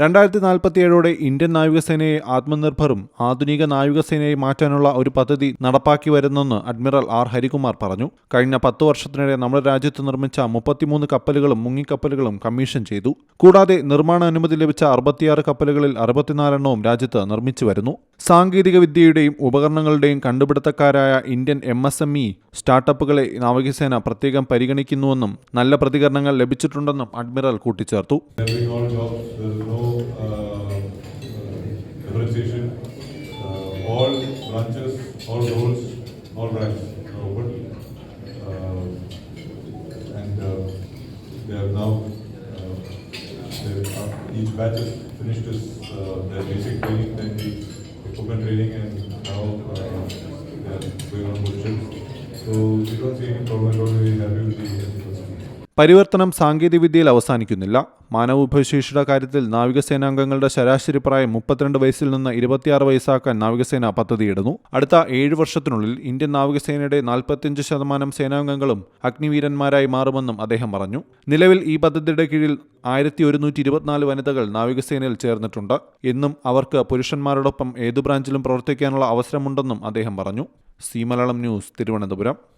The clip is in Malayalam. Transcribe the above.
രണ്ടായിരത്തി നാൽപ്പത്തിയേഴോടെ ഇന്ത്യൻ നാവികസേനയെ ആത്മനിർഭറും ആധുനിക നാവികസേനയെ മാറ്റാനുള്ള ഒരു പദ്ധതി നടപ്പാക്കി വരുന്നെന്ന് അഡ്മിറൽ ആർ. ഹരികുമാർ പറഞ്ഞു. കഴിഞ്ഞ പത്തു വർഷത്തിനിടെ നമ്മുടെ രാജ്യത്ത് നിർമ്മിച്ച മുപ്പത്തിമൂന്ന് കപ്പലുകളും മുങ്ങിക്കപ്പലുകളും കമ്മീഷൻ ചെയ്തു. കൂടാതെ നിർമ്മാണ അനുമതി ലഭിച്ച അറുപത്തിയാറ് കപ്പലുകളിൽ അറുപത്തിനാലെണ്ണവും രാജ്യത്ത് നിർമ്മിച്ചു വരുന്നു. സാങ്കേതിക വിദ്യയുടെയും ഉപകരണങ്ങളുടെയും കണ്ടുപിടുത്തക്കാരായ Indian M S M E സ്റ്റാർട്ടപ്പുകളെ നാവികസേന പ്രത്യേകം പരിഗണിക്കുന്നുവെന്നും നല്ല പ്രതികരണങ്ങൾ ലഭിച്ചിട്ടുണ്ടെന്നും അഡ്മിറൽ കൂട്ടിച്ചേർത്തു. Differentiation. Uh, all branches, all roles, all ranks are open. Uh, and uh, they are now, uh, each batch has finished its, uh, their basic training, then the equipment training, and now uh, they are going on positions. So we don't see any problem at all. We're happy with the. പരിവർത്തനം സാങ്കേതികവിദ്യയിൽ അവസാനിക്കുന്നില്ല. മാനവവിഭവശേഷിയുടെ കാര്യത്തിൽ നാവികസേനാംഗങ്ങളുടെ ശരാശരി പ്രായം മുപ്പത്തിരണ്ട് വയസ്സിൽ നിന്ന് ഇരുപത്തിയാറ് വയസ്സാക്കാൻ നാവികസേന പദ്ധതിയിടുന്നു. അടുത്ത ഏഴ് വർഷത്തിനുള്ളിൽ ഇന്ത്യൻ നാവികസേനയുടെ നാൽപ്പത്തിയഞ്ച് ശതമാനം സേനാംഗങ്ങളും അഗ്നിവീരന്മാരായി മാറുമെന്നും അദ്ദേഹം പറഞ്ഞു. നിലവിൽ ഈ പദ്ധതിയുടെ കീഴിൽ ആയിരത്തി ഒരുന്നൂറ്റി ഇരുപത്തിനാല് വനിതകൾ നാവികസേനയിൽ ചേർന്നിട്ടുണ്ട്. എന്നും അവർക്ക് പുരുഷന്മാരോടൊപ്പം ഏതു ബ്രാഞ്ചിലും പ്രവർത്തിക്കാനുള്ള അവസരമുണ്ടെന്നും അദ്ദേഹം പറഞ്ഞു. C Malayalam news Thiruvananthapuram.